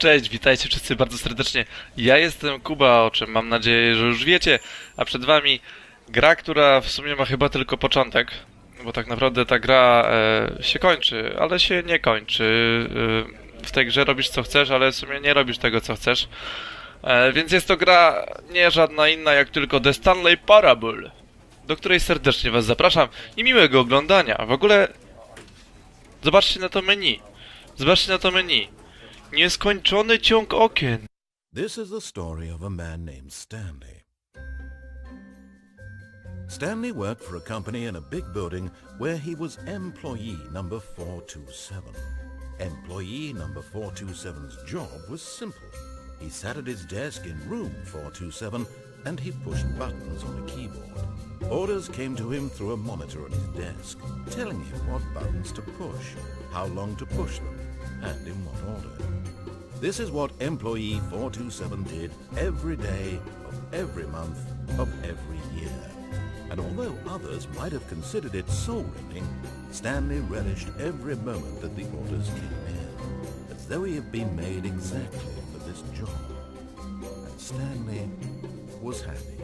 Cześć, witajcie wszyscy bardzo serdecznie. Ja jestem Kuba, o czym mam nadzieję, że już wiecie, a przed wami gra, która w sumie ma chyba tylko początek, bo tak naprawdę ta gra e, się kończy, ale się nie kończy. E, w tej grze robisz co chcesz, ale w sumie nie robisz tego co chcesz. E, więc jest to gra nie żadna inna jak tylko The Stanley Parable, do której serdecznie was zapraszam i miłego oglądania. W ogóle zobaczcie na to menu. Zobaczcie na to menu. Nieskończony ciąg okien. This is the story of a man named Stanley. Stanley worked for a company in a big building where he was employee number 427. Employee number 427's job was simple. He sat at his desk in room 427 and he pushed buttons on a keyboard. Orders came to him through a monitor on his desk, telling him what buttons to push, how long to push them, and in what order. This is what employee 427 did every day of every month of every year. And although others might have considered it soul-rending, Stanley relished every moment that the orders came in, as though he had been made exactly for this job. And Stanley was happy.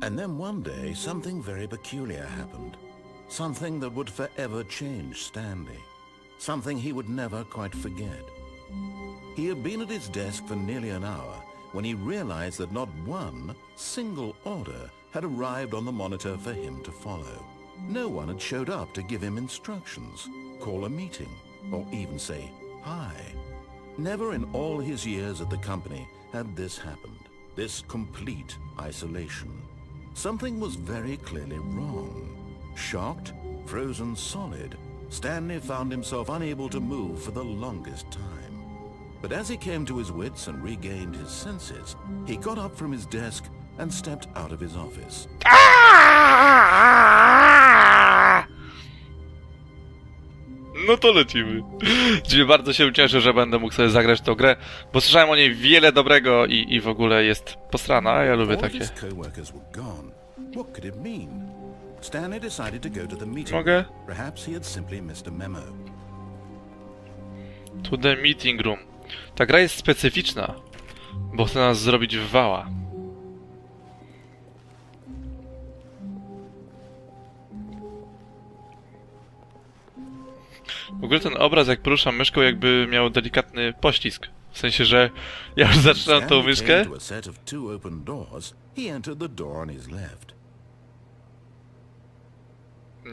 And then one day, something very peculiar happened. Something that would forever change Stanley. Something he would never quite forget. He had been at his desk for nearly an hour when he realized that not one single order had arrived on the monitor for him to follow. No one had showed up to give him instructions, call a meeting, or even say hi. Never in all his years at the company had this happened, this complete isolation. Something was very clearly wrong. Shocked, frozen solid, Stanley found himself unable to move for the longest time. But as he came to his wits and regained his senses, he got up from his desk and stepped out of his office. No to lecimy. Dzisiaj bardzo się cieszę, że będę mógł sobie zagrać tą grę, bo słyszałem o niej wiele dobrego i, i w ogóle jest posrana, ja lubię takie. Stanley decided to go to the meeting. Mogę? Perhaps he had simply missed a memo. To the meeting room. Ta gra jest specyficzna, bo chce nas zrobić w wała. W ogóle ten obraz, jak poruszam myszką, jakby miał delikatny poślizg. W sensie, że ja już zaczynam tą myszkę. He entered the door on his left.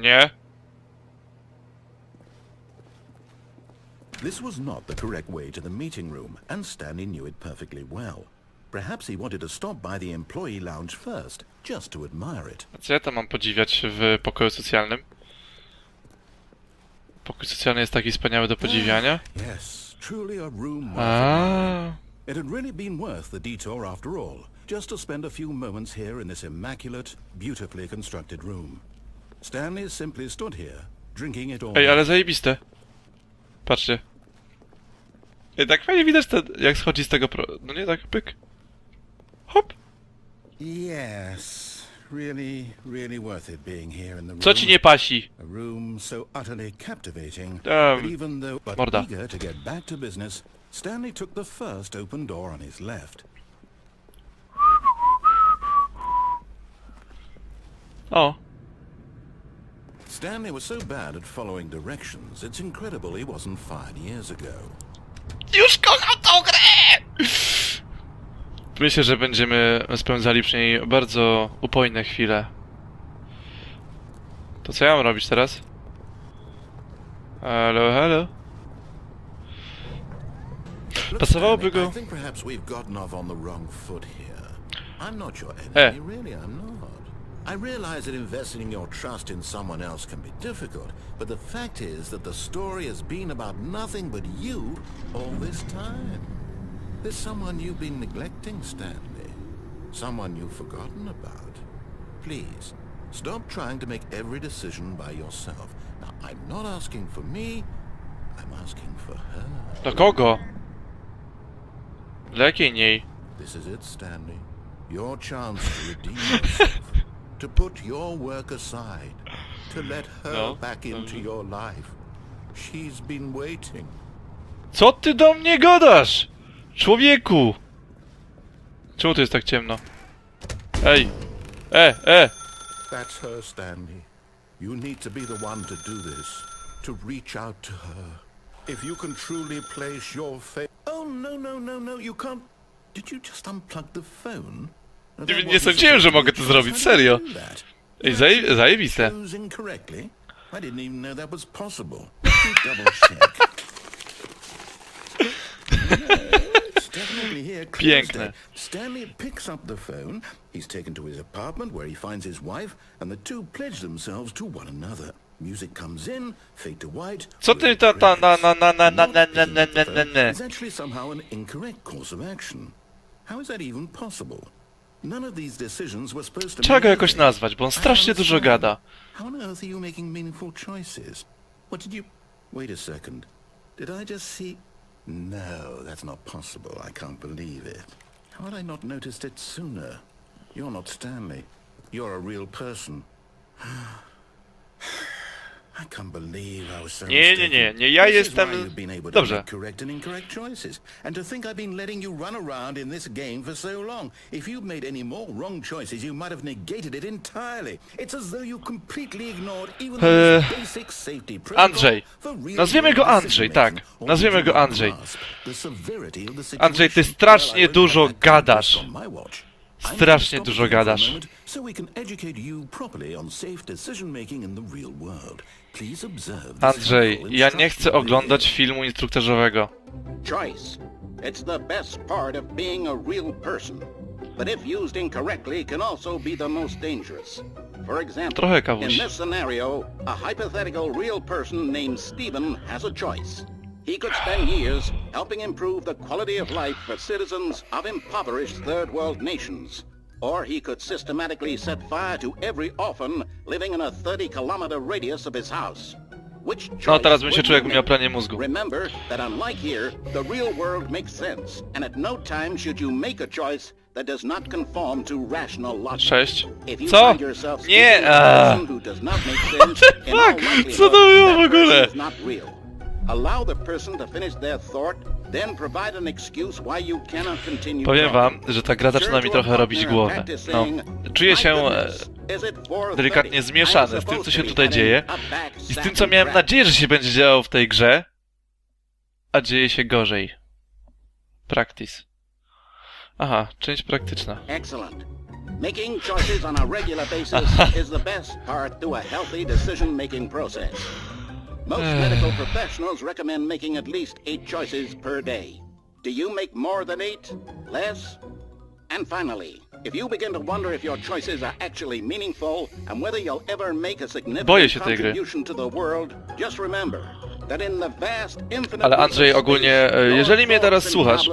Nie. This was not the correct way to the meeting room, and Stanley knew it perfectly well. Perhaps he wanted to stop by the employee lounge first, just to admire it. A co ja tam mam podziwiać w pokoju socjalnym? Pokój socjalny jest taki wspaniały do podziwiania. Yes, truly a room worth It had really been worth the detour after all, just to spend a few moments here in this immaculate, beautifully constructed room. Stanley simply stood here, drinking it all. Ej, ale zajebiste. Patrzcie. Ej, tak fajnie widać ten, jak schodzi z tego pro... No nie, tak pyk. Hop. Yes, really, really worth it being here in the room. Co ci nie pasi? A room so utterly captivating that even though but morda. eager to get back to business, Stanley took the first open door on his left. O. Stanley was so bad at following directions, it's incredible he wasn't fired years ago. Już kocham tą grę! Myślę, że będziemy spędzali przy niej bardzo upojne chwile. To co ja mam robić teraz? Halo, halo. Look, Pasowałoby go... I think perhaps we've gotten off on the wrong foot here. I'm not your enemy, really, I'm not. I realize that investing your trust in someone else can be difficult, but the fact is that the story has been about nothing but you all this time. There's someone you've been neglecting, Stanley. Someone you've forgotten about. Please, stop trying to make every decision by yourself. Now, I'm not asking for me, I'm asking for her. Do kogo? Dla niej? This is it, Stanley. Your chance to redeem yourself. To put your work aside. To let her No, back into dobrze. your life. She's been waiting. Co ty do mnie gadasz? Człowieku! Czemu tu jest tak ciemno? Ej! E, e! That's her, Stanley. You need to be the one to do this, to reach out to her. If you can truly place your faith... Oh, no, no, no, no, you can't... Did you just unplug the phone? No, Nie- nie sądziłem, że mogę to zrobić, serio. Ej, zaje zajebiste. It's. Piękne. Stanley picks up the phone. He's taken to his apartment where he finds his wife, and the two pledge themselves to one another. Music comes in, fade to white. Co ty ta ta na na na na na na na na na na na is actually somehow an incorrect course of action. How is that even possible? Trzeba go jakoś nazwać, bo on strasznie dużo gada. How on earth are you making meaningful choices? What did you... Wait a second. Did I just see... No, that's not possible. I can't believe it. How had I not noticed it sooner? You're not Stanley. You're a real person. I can't believe I was so Nie, nie, nie, nie, ja jestem- Dobrze. and incorrect choices. And to think I've been letting you run around in this game for so long. If you'd made any more wrong choices, you might have negated it entirely. It's as though you completely ignored even the most basic safety protocol Andrzej. Nazwiemy go Andrzej, tak. Nazwiemy go Andrzej. Andrzej, ty strasznie dużo gadasz. Strasznie dużo gadasz. Andrzej, ja nie chcę oglądać filmu instruktażowego. Choice. It's the best part of being a real person. But if used incorrectly, can also be the most dangerous. For example, Trochę in this scenario, a hypothetical real person named Stephen has a choice. He could spend years helping improve the quality of life for citizens of impoverished third world nations. Or he could systematically set fire to every orphan living in a 30 kilometer radius of his house. Which No choice teraz bym się would czuł, you jakbym miał make? pranie mózgu. Remember that unlike here, the real world makes sense, and at no time should you make a choice that does not conform to rational logic. Cześć. If you Co? find yourself Nie, speaking as a a. person who does not make sense, in all fuck? Co to było w that ogóle? Allow the person to finish their thought, then provide an excuse why you cannot continue Powiem wam, że ta gra zaczyna mi trochę robić głowę. No, czuję się e, delikatnie zmieszany z tym, co się tutaj dzieje i z tym, co miałem nadzieję, że się będzie działo w tej grze, a dzieje się gorzej. Practice. Aha, część praktyczna. Excellent. Making choices on a regular basis is the best part to a healthy decision-making process. Most medical professionals recommend making at least eight choices per day. Do you make more than eight? Less? And finally, if you begin to wonder if your choices are actually meaningful and whether you'll ever make a significant się tej gry. contribution to the world, just remember Ale Andrzej, ogólnie, e, jeżeli mnie teraz słuchasz,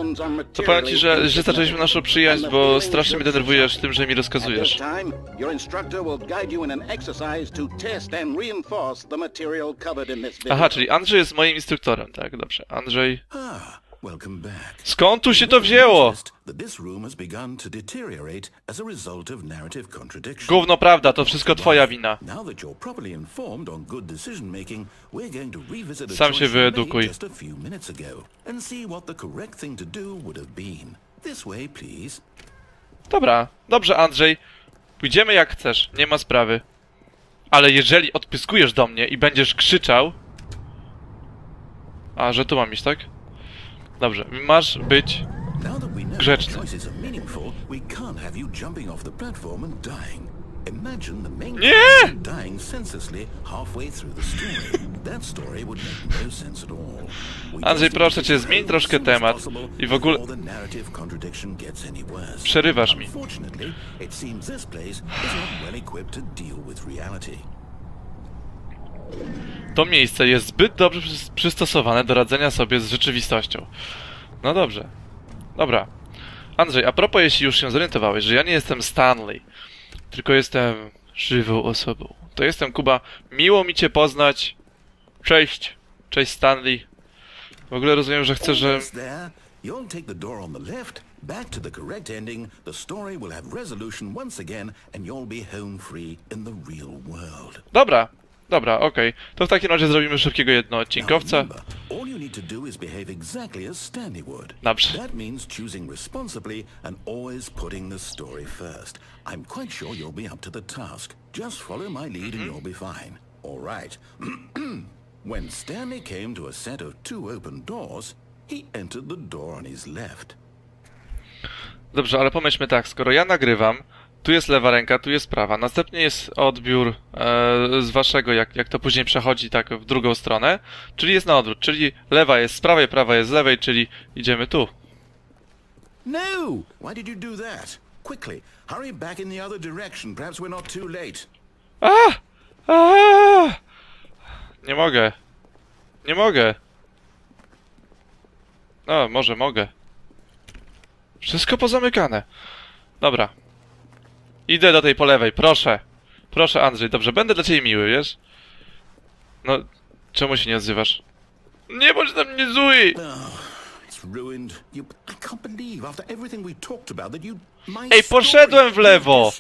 to powiem ci, że, że zaczęliśmy naszą przyjaźń, bo strasznie mnie denerwujesz tym, że mi rozkazujesz. Aha, czyli Andrzej jest moim instruktorem, tak, dobrze. Andrzej... Skąd tu się to wzięło? Gówno prawda, to wszystko twoja wina. Sam się wyedukuj. Dobra, dobrze Andrzej. Pójdziemy jak chcesz, nie ma sprawy. Ale jeżeli odpyskujesz do mnie i będziesz krzyczał... A, że tu mam iść, tak? Dobrze, masz być... Grzeczny. Imagine the main Nie! character dying senselessly halfway through the story. That story would make no sense at all. We Andrzej, proszę cię, zmień troszkę temat i w ogóle-. Przerywasz mi. To miejsce jest zbyt dobrze przys- przystosowane do radzenia sobie z rzeczywistością. No dobrze. Dobra. Andrzej, a propos, jeśli już się zorientowałeś, że ja nie jestem Stanley, tylko jestem żywą osobą, to jestem Kuba. Miło mi cię poznać. Cześć. Cześć Stanley. W ogóle rozumiem, że chcesz, że... Almost there. You'll take the door on the left, back to the correct ending. The story will have resolution once again, and you'll be home free in the real world. Dobra. Dobra, okej. To w takim razie zrobimy szybkiego jednoodcinkowca. remember, all you need to do is behave exactly as Stanley would. Dobrze. That means choosing responsibly and always putting the story first. I'm quite sure you'll be up to the task. Just follow my lead and you'll be fine. All right. when Stanley came to a set of two open doors, he entered the door on his left. Dobrze, ale pomyślmy tak, skoro ja nagrywam, tu jest lewa ręka, tu jest prawa, następnie jest odbiór e, z waszego, jak, jak to później przechodzi tak w drugą stronę, czyli jest na odwrót, czyli lewa jest z prawej, prawa jest z lewej, czyli idziemy tu. No! Why did you do that? Quickly, hurry back in the other direction. Perhaps we're not too late. A! A! Nie mogę. Nie mogę. No, może mogę. Wszystko pozamykane. Dobra. Idę do tej po lewej, proszę. Proszę, Andrzej, dobrze, będę dla ciebie miły, wiesz? No, czemu się nie odzywasz? Nie bądź na mnie zły! It's ruined. You, I can't believe after everything we talked about that you. My Ej, poszedłem w lewo.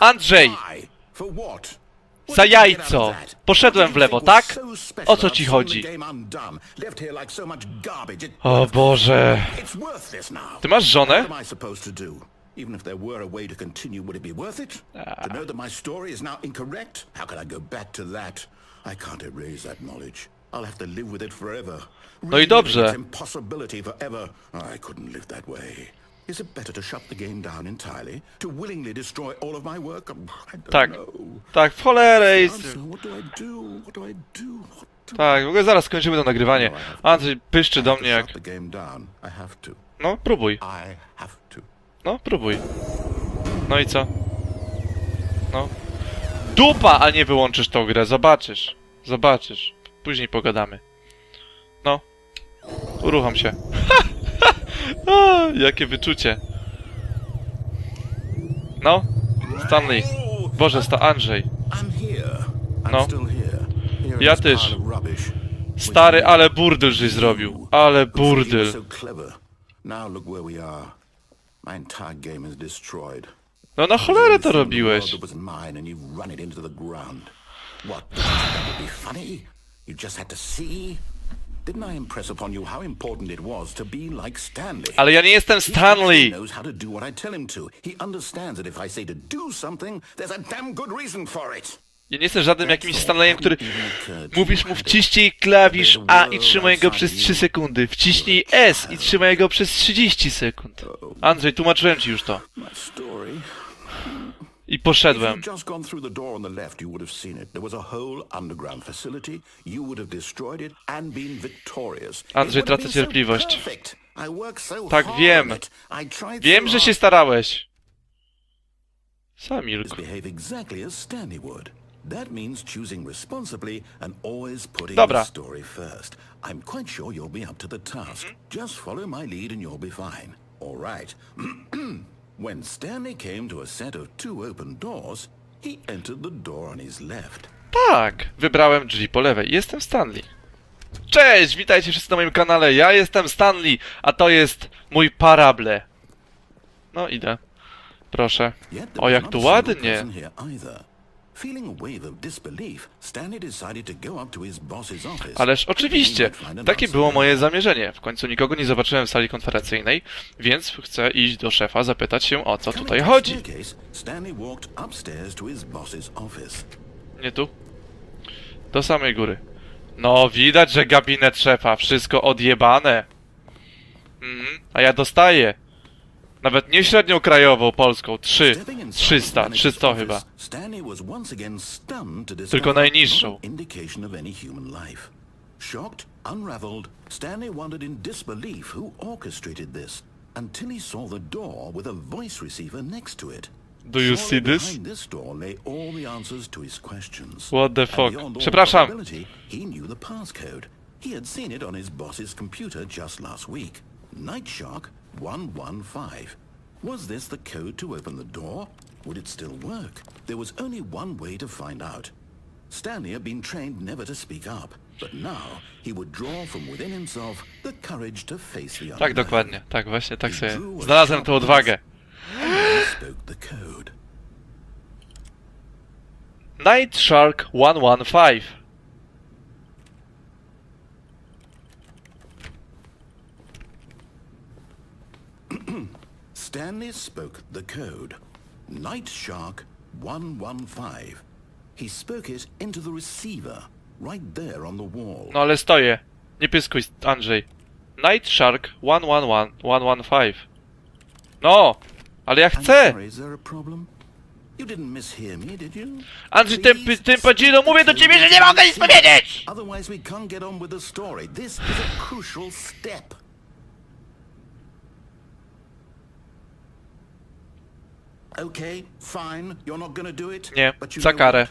Andrzej. Za jajco. Poszedłem w lewo, tak? O co ci chodzi? O Boże. Ty masz żonę? Even if there were a way to continue, would it be worth it? To know that my story is now incorrect? How can I go back to that? I can't erase that knowledge. I'll have to live with it forever. No i dobrze. Its impossibility forever. I couldn't live that way. Is it better to shut the game down entirely? To willingly destroy all of my work? Um, I don't Tak. know. Tak, w cholerę i... Answer, what do I do? What do I do? What do Tak, w ogóle zaraz skończymy to nagrywanie. No, Andrzej pyszczy do mnie jak... shut the game down. I have to. No, próbuj. I have to. No, próbuj. No i co? No. Dupa, a nie wyłączysz tą grę, zobaczysz. Zobaczysz. Później pogadamy. No. Uruchom się. A, jakie wyczucie. No. Stanley. Boże, sta Andrzej. No. Ja też. Stary, ale burdyl żeś zrobił. Ale burdyl. Now look where we are. My entire game is destroyed. No na cholerę to robiłeś. world was mine and you've run it into the ground. What? did you think That would be funny? You just had to see? Didn't I impress upon you how important it was to be like Stanley? Ale ja nie jestem He Stanley. knows how to do what I tell him to. He understands that if I say to do something, there's a damn good reason for it. Ja nie jestem żadnym jakimś Stanleyem, który... Mówisz mu wciśnij klawisz A i trzymaj go przez 3 sekundy. Wciśnij S i trzymaj go przez 30 sekund. Andrzej, tłumaczyłem ci już to. I poszedłem. Andrzej, tracę cierpliwość. Tak, wiem. Wiem, że się starałeś. To That means choosing responsibly and always putting Dobra. the story first. I'm quite sure you'll be up to the task. Just follow my lead and you'll be fine. All right. when Stanley came to a set of two open doors, he entered the door on his left. Tak, wybrałem drzwi po lewej. Jestem Stanley. Cześć, witajcie wszyscy na moim kanale. Ja jestem Stanley, a to jest mój parable. No, idę. Proszę. Yet there O, was jak not tu a single ładnie. person here either. Feeling a wave of disbelief, Stanley decided to go up to his boss's office. Ależ oczywiście, takie było moje zamierzenie. W końcu nikogo nie zobaczyłem w sali konferencyjnej, więc chcę iść do szefa, zapytać się o co tutaj chodzi. Stanley walked upstairs to his boss's office. Nie tu? Do samej góry. No, widać, że gabinet szefa, wszystko odjebane. Mhm, a ja dostaję. Nawet nie średnią krajową polską, 3, Stepping inside 300, the manager's 300 office, chyba. Tylko najniższą. life. Shocked, unraveled, Stanley wondered in disbelief who orchestrated this until he saw the door with a voice receiver next to it. Do you see this? What the fuck? Przepraszam. He knew the passcode. He had seen it on his boss's computer just last week. 115. Was this the code to open the door? Would it still work? There was only one way to find out. Stanley had been trained never to speak up, but now he would draw from within himself the courage to face the unknown. Tak, dokładnie. Tak, właśnie, tak sobie. Znalazłem tę odwagę. He spoke the code. Night Shark 115. Stanley spoke the code. Night Shark 115. He spoke it into the receiver, right there on the wall. No ale stoję. Nie pyskuj, Andrzej. Night Shark 111 115. No! Ale ja I'm chcę! sorry, is there a problem? You didn't mishear me, did you? Andrzej, tym, Please tym podziną mówię do ciebie, że nie mogę nic powiedzieć! Otherwise we can't get on with the story. This is a crucial step. Okay, fine. You're not gonna do it. Nie, but you za know karę.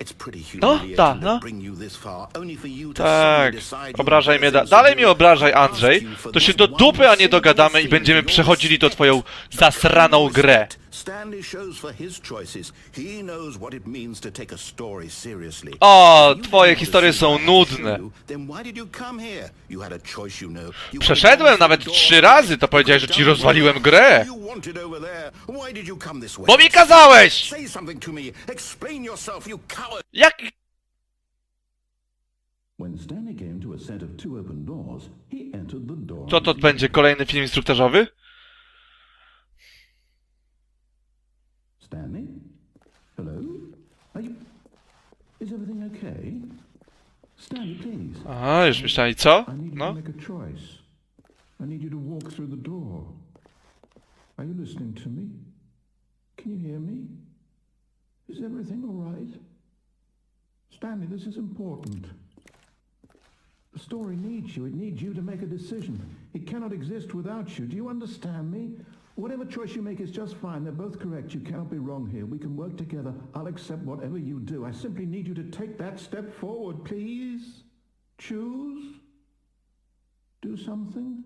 It's pretty No, humiliating ta, to no. bring you this far, only for you to Tak, suddenly decide you're obrażaj mnie, da dalej mnie obrażaj, Andrzej. To się do dupy, a nie dogadamy i będziemy przechodzili respect. twoją zasraną grę. Stanley shows for his choices. He knows what it means to take a story seriously. O, twoje historie są nudne. Then why did you come here? You had a choice, you know. You Przeszedłem nawet trzy razy, to powiedziałeś, że ci rozwaliłem grę. you wanted over there. Why did you come this way? Bo mi kazałeś! Say something to me. Explain yourself, you coward. Jak... When Stanley came to a set of two open doors, he entered the door. Co to będzie kolejny film instruktażowy? Stanley? Hello? Are you... Is everything okay? Stanley, please. Aha, już myślałem, i co? I need you No. to make a choice. I need you to walk through the door. Are you listening to me? Can you hear me? Is everything all right? Stanley, this is important. The story needs you. It needs you to make a decision. It cannot exist without you. Do you understand me? Whatever choice you make is just fine. They're both correct. You cannot be wrong here. We can work together. I'll accept whatever you do. I simply need you to take that step forward, please. Choose. Do something.